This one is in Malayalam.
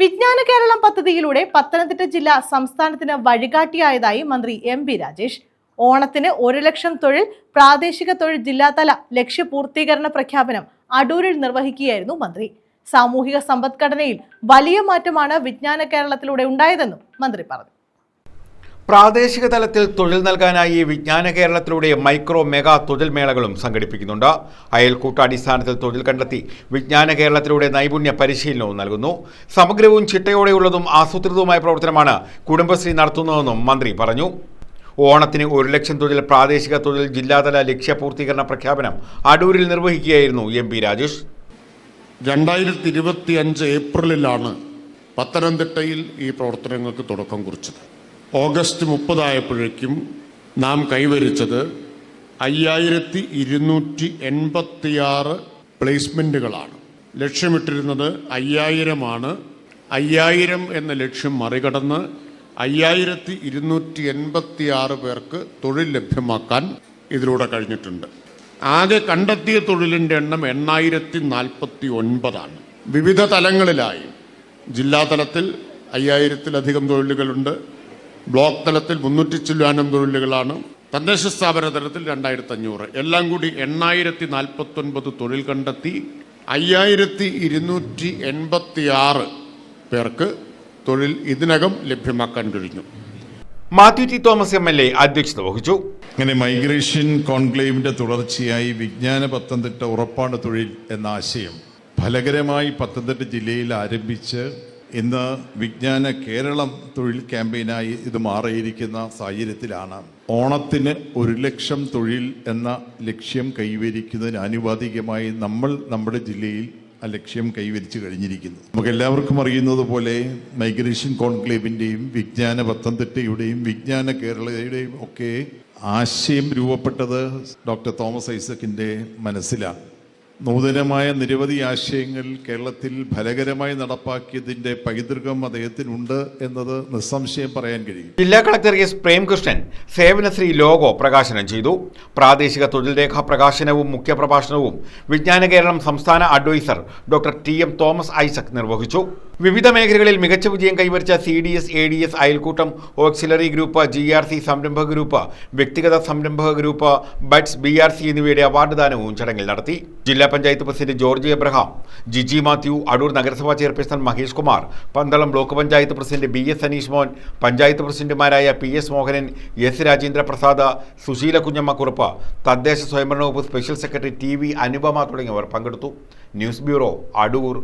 വിജ്ഞാന കേരളം പദ്ധതിയിലൂടെ പത്തനംതിട്ട ജില്ല സംസ്ഥാനത്തിന് വഴികാട്ടിയായതായി മന്ത്രി എം പി രാജേഷ്. ഓണത്തിന് ഒരു ലക്ഷം തൊഴിൽ പ്രാദേശിക തൊഴിൽ ജില്ലാതല ലക്ഷ്യപൂർത്തീകരണ പ്രഖ്യാപനം അടൂരിൽ നിർവഹിക്കുകയായിരുന്നു മന്ത്രി. സാമൂഹിക സമ്പദ്ഘടനയിൽ വലിയ മാറ്റമാണ് വിജ്ഞാന കേരളത്തിലൂടെ ഉണ്ടായതെന്നും മന്ത്രി പറഞ്ഞു. പ്രാദേശിക തലത്തിൽ തൊഴിൽ നൽകാനായി വിജ്ഞാന കേരളത്തിലൂടെ മൈക്രോ മെഗാ തൊഴിൽ മേളകളും സംഘടിപ്പിക്കുന്നുണ്ട്. അയൽക്കൂട്ടാടിസ്ഥാനത്തിൽ തൊഴിൽ കണ്ടെത്തി വിജ്ഞാന കേരളത്തിലൂടെ നൈപുണ്യ പരിശീലനവും നൽകുന്നു. സമഗ്രവും ചിട്ടയോടെയുള്ളതും ആസൂത്രിതവുമായ പ്രവർത്തനമാണ് കുടുംബശ്രീ നടത്തുന്നതെന്നും മന്ത്രി പറഞ്ഞു. ഓണത്തിന് ഒരു ലക്ഷം തൊഴിൽ പ്രാദേശിക തൊഴിൽ ജില്ലാതല ലക്ഷ്യപൂർത്തീകരണ പ്രഖ്യാപനം അടൂരിൽ നിർവഹിക്കുകയായിരുന്നു എം പി രാജേഷ്. രണ്ടായിരത്തി ഇരുപത്തി അഞ്ച് ഏപ്രിലിലാണ് പത്തനംതിട്ടയിൽ ഈ പ്രവർത്തനങ്ങൾക്ക് തുടക്കം കുറിച്ചത്. ഓഗസ്റ്റ് മുപ്പതായപ്പോഴേക്കും നാം കൈവരിച്ചത് അയ്യായിരത്തി ഇരുന്നൂറ്റി എൺപത്തിയാറ് പ്ലേസ്മെന്റുകളാണ് ലക്ഷ്യമിട്ടിരുന്നത് അയ്യായിരമാണ്. അയ്യായിരം എന്ന ലക്ഷ്യം മറികടന്ന് അയ്യായിരത്തി ഇരുന്നൂറ്റി എൺപത്തി ആറ് പേർക്ക് തൊഴിൽ ലഭ്യമാക്കാൻ ഇതിലൂടെ കഴിഞ്ഞിട്ടുണ്ട്. ആകെ കണ്ടെത്തിയ തൊഴിലിന്റെ എണ്ണം എണ്ണായിരത്തി നാൽപ്പത്തി ഒൻപതാണ് വിവിധ തലങ്ങളിലായി. ജില്ലാ തലത്തിൽ അയ്യായിരത്തിലധികം തൊഴിലുകളുണ്ട്. ബ്ലോക്ക് തലത്തിൽ മുന്നൂറ്റി ചില്ലാനം തൊഴിലുകളാണ്. തദ്ദേശ സ്ഥാപന തലത്തിൽ രണ്ടായിരത്തി അഞ്ഞൂറ് എല്ലാം കൂടി എണ്ണായിരത്തി നാൽപ്പത്തൊൻപത് തൊഴിൽ കണ്ടെത്തി അയ്യായിരത്തി ഇരുന്നൂറ്റി എൺപത്തി ആറ് പേർക്ക് തൊഴിൽ ഇതിനകം ലഭ്യമാക്കാൻ കഴിഞ്ഞു. Mathew T Thomas M L A അധ്യക്ഷത വഹിച്ചു. അങ്ങനെ മൈഗ്രേഷൻ കോൺക്ലേവിന്റെ തുടർച്ചയായി വിജ്ഞാന പത്തനംതിട്ട ഉറപ്പാണ് തൊഴിൽ എന്ന ആശയം ഫലകരമായി പത്തനംതിട്ട ജില്ലയിൽ ആരംഭിച്ച് ഇന്ന് വിജ്ഞാന കേരളം തൊഴിൽ ക്യാമ്പയിനായി ഇത് മാറിയിരിക്കുന്ന സാഹചര്യത്തിലാണ്. ഓണത്തിന് ഒരു ലക്ഷം തൊഴിൽ എന്ന ലക്ഷ്യം കൈവരിക്കുന്നതിന് ആനുപാതികമായി നമ്മൾ നമ്മുടെ ജില്ലയിൽ ആ ലക്ഷ്യം കൈവരിച്ചു കഴിഞ്ഞിരിക്കുന്നു. നമുക്ക് എല്ലാവർക്കും അറിയുന്നത് പോലെ മൈഗ്രേഷൻ കോൺക്ലേവിന്റെയും വിജ്ഞാന പത്തനംതിട്ടയുടെയും വിജ്ഞാന കേരളയുടെയും ഒക്കെ ആശയം രൂപപ്പെട്ടത് ഡോക്ടർ തോമസ് ഐസക്കിന്റെ മനസ്സിലാണ്. നൂതനമായ നിരവധി ആശയങ്ങൾ കേരളത്തിൽ ഫലകരമായി നടപ്പാക്കിയതിന്റെ പൈതൃകം അദ്ദേഹത്തിനുണ്ട് എന്നത് നിസ്സംശയം പറയാൻ കഴിയും. ജില്ലാ collector S Premkrishnan Sevanasree logo പ്രകാശനം ചെയ്തു. പ്രാദേശിക തൊഴിൽ രേഖാ പ്രകാശനവും മുഖ്യപ്രഭാഷണവും വിജ്ഞാന കേരളം സംസ്ഥാന adviser doctor T M Thomas Isaac നിർവഹിച്ചു. വിവിധ മേഖലകളിൽ മികച്ച വിജയം കൈവരിച്ച C D S A D S അയൽക്കൂട്ടം auxiliary group G R C സംരംഭക ഗ്രൂപ്പ് വ്യക്തിഗത സംരംഭക group buds B R C എന്നിവയുടെ അവാർഡ് ദാനവും ചടങ്ങിൽ നടത്തി. ജില്ലാ panchayat president George Abraham Giji Mathew Adoor നഗരസഭാ chairperson Mahesh Kumar Pandalam block panchayat president B S Aneesh Mon panchayat പ്രസിഡന്റുമാരായ P S Mohanan S Rajendra Prasad Susheela Kunjamma Kurup തദ്ദേശ സ്വയംഭരണ വകുപ്പ് special secretary T V Anupama തുടങ്ങിയവർ പങ്കെടുത്തു. News bureau Adoor.